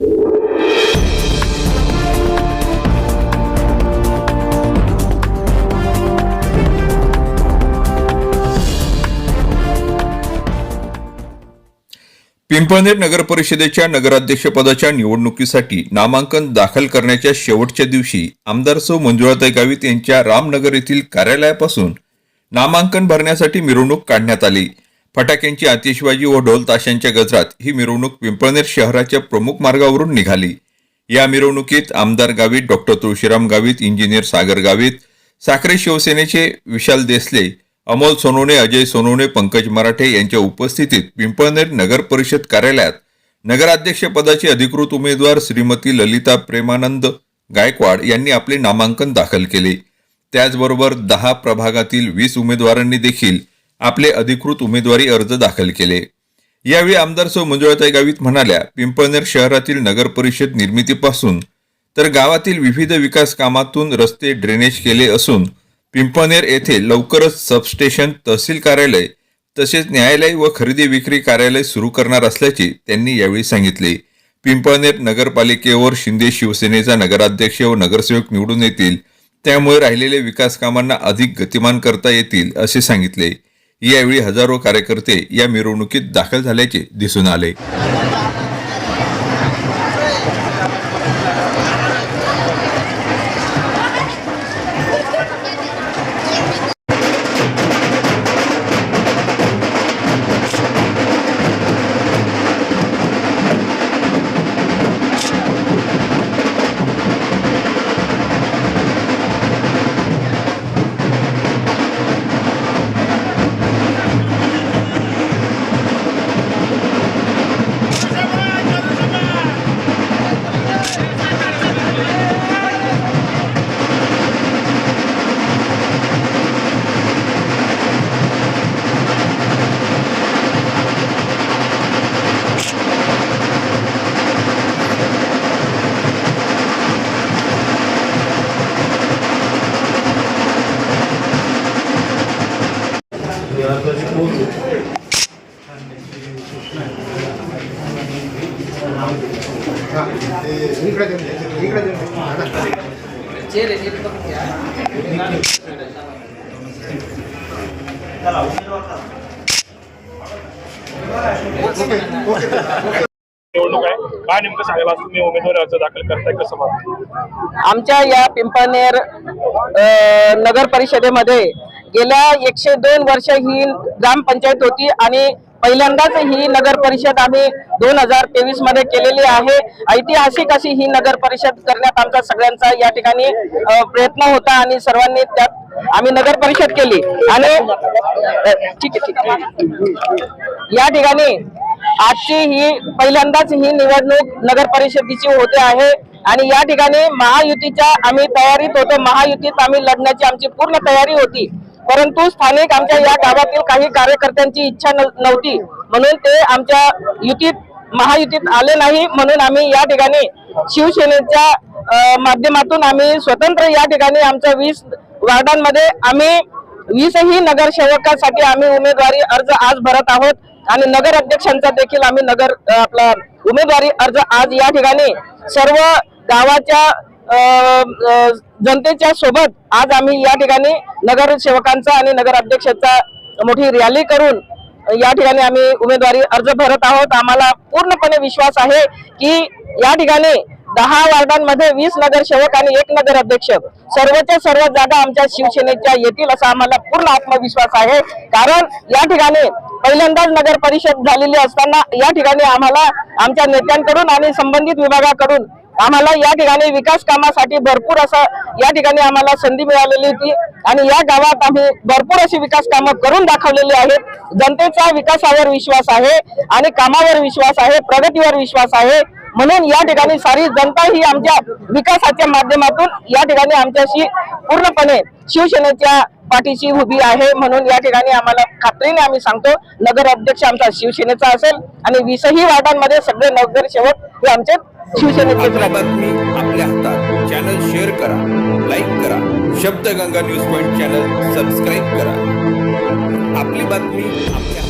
पिंपळनेर नगर परिषदेच्या नगराध्यक्षपदाच्या निवडणुकीसाठी नामांकन दाखल करण्याच्या शेवटच्या दिवशी आमदार सौ मंजुळाताई गावित यांच्या रामनगर येथील कार्यालयापासून नामांकन भरण्यासाठी मिरवणूक काढण्यात आली. फटाक्यांची आतिषबाजी व ढोल ताशांच्या गजरात ही मिरवणूक पिंपळनेर शहराच्या प्रमुख मार्गावरून निघाली. या मिरवणुकीत आमदार गावित डॉक्टर तुळशीराम गावित इंजिनियर सागर गावित साखरे शिवसेनेचे विशाल देसले अमोल सोनवणे अजय सोनवणे पंकज मराठे यांच्या उपस्थितीत पिंपळनेर नगर परिषद कार्यालयात नगराध्यक्षपदाचे अधिकृत उमेदवार श्रीमती ललिता प्रेमानंद गायकवाड यांनी आपले नामांकन दाखल केले. त्याचबरोबर दहा प्रभागातील वीस उमेदवारांनी देखील आपले अधिकृत उमेदवारी अर्ज दाखल केले. यावेळी आमदार सौ मंजुळाताई गावित म्हणाल्या पिंपळनेर शहरातील नगर परिषद निर्मितीपासून तर गावातील विविध विकास कामातून रस्ते ड्रेनेज केले असून पिंपळनेर येथे लवकरच सबस्टेशन तहसील कार्यालय तसेच न्यायालय व खरेदी विक्री कार्यालय सुरू करणार असल्याचे त्यांनी यावेळी सांगितले. पिंपळनेर नगरपालिकेवर शिंदे शिवसेनेचा नगराध्यक्ष व नगरसेवक निवडून येतील त्यामुळे राहिलेल्या विकास कामांना अधिक गतिमान करता येतील असे सांगितले. यावेळी हजारो कार्यकर्ते या मिरवणुकीत दाखल झाल्याचे दिसून आले. निवडणूक आहे काय नेमकं सांगायला आज तुम्ही उमेदवारी अर्ज दाखल करताय कसं मला आमच्या या पिंपळनेर नगर परिषदेमध्ये गेल्या एकशे दोन वर्ष ही ग्रामपंचायत होती आणि पहिल्यांदाच ही नगर परिषद आम्ही दोन हजार तेवीसमध्ये केलेली आहे. ऐतिहासिक अशी ही नगर परिषद करण्यात आमचा सगळ्यांचा या ठिकाणी प्रयत्न होता आणि सर्वांनी त्यात आम्ही नगर परिषद केली. आणि ठीक आहे ठीक आहे. या ठिकाणी आजची ही पहिल्यांदाच ही निवडणूक नगर परिषदेची होते आहे. आणि या ठिकाणी महायुतीच्या आम्ही तयारीत होतो. महायुतीत आम्ही लढण्याची आमची पूर्ण तयारी होती. परंतु स्थानिक आमच्या या गावातील काही कार्यकर्त्यांची इच्छा नव्हती. म्हणून ते आमच्या युतीत महायुतीत आले नाही. म्हणून आम्ही या ठिकाणी शिवसेनेच्या माध्यमातून आम्ही स्वतंत्र या ठिकाणी आमच्या वीस वार्डांमध्ये आम्ही वीसही नगरसेवकासाठी आम्ही उमेदवारी अर्ज आज भरत आहोत. आणि नगर अध्यक्षांचा देखील आम्ही नगर आपला उमेदवारी अर्ज आज या ठिकाणी सर्व गावाच्या जनतेच्या सोबत आज आम्ही या ठिकाणी नगरसेवकांचा आणि नगर अध्यक्षाचा मोठी रॅली करून या ठिकाणी आम्ही उमेदवारी अर्ज भरत आहोत. आम्हाला पूर्णपणे विश्वास आहे की या ठिकाणी दहा वार्डांमध्ये वीस नगरसेवक आणि एक नगर अध्यक्ष सर्वच्या सर्व जागा आमच्या शिवसेनेच्या येतील असा आम्हाला पूर्ण आत्मविश्वास आहे. कारण या ठिकाणी पहिल्यांदाच नगर परिषद झालेली असताना या ठिकाणी आम्हाला आमच्या नेत्यांकडून आणि संबंधित विभागाकडून आम्हाला या ठिकाणी विकास कामासाठी भरपूर असं या ठिकाणी आम्हाला संधी मिळालेली होती. आणि या गावात आम्ही भरपूर अशी विकास कामं करून दाखवलेली आहेत. जनतेचा विकासावर विश्वास आहे आणि कामावर विश्वास आहे प्रगतीवर विश्वास आहे. म्हणून या ठिकाणी सारी जनता ही आमच्या विकासाच्या माध्यमातून या ठिकाणी आमच्याशी पूर्णपणे शिवसेनेच्या पाठीशी उभी आहे. म्हणून या ठिकाणी आम्हाला खात्रीने आम्ही सांगतो नगर अध्यक्ष आमचा शिवसेनेचा असेल आणि वीसही वार्डांमध्ये सगळे नगरसेवक हे आमचे शिवसेनेचे बातमी आपल्या हातात. चॅनल शेअर करा लाईक करा. Shabdganga news point channel subscribe करा. आपली बातमी आपल्या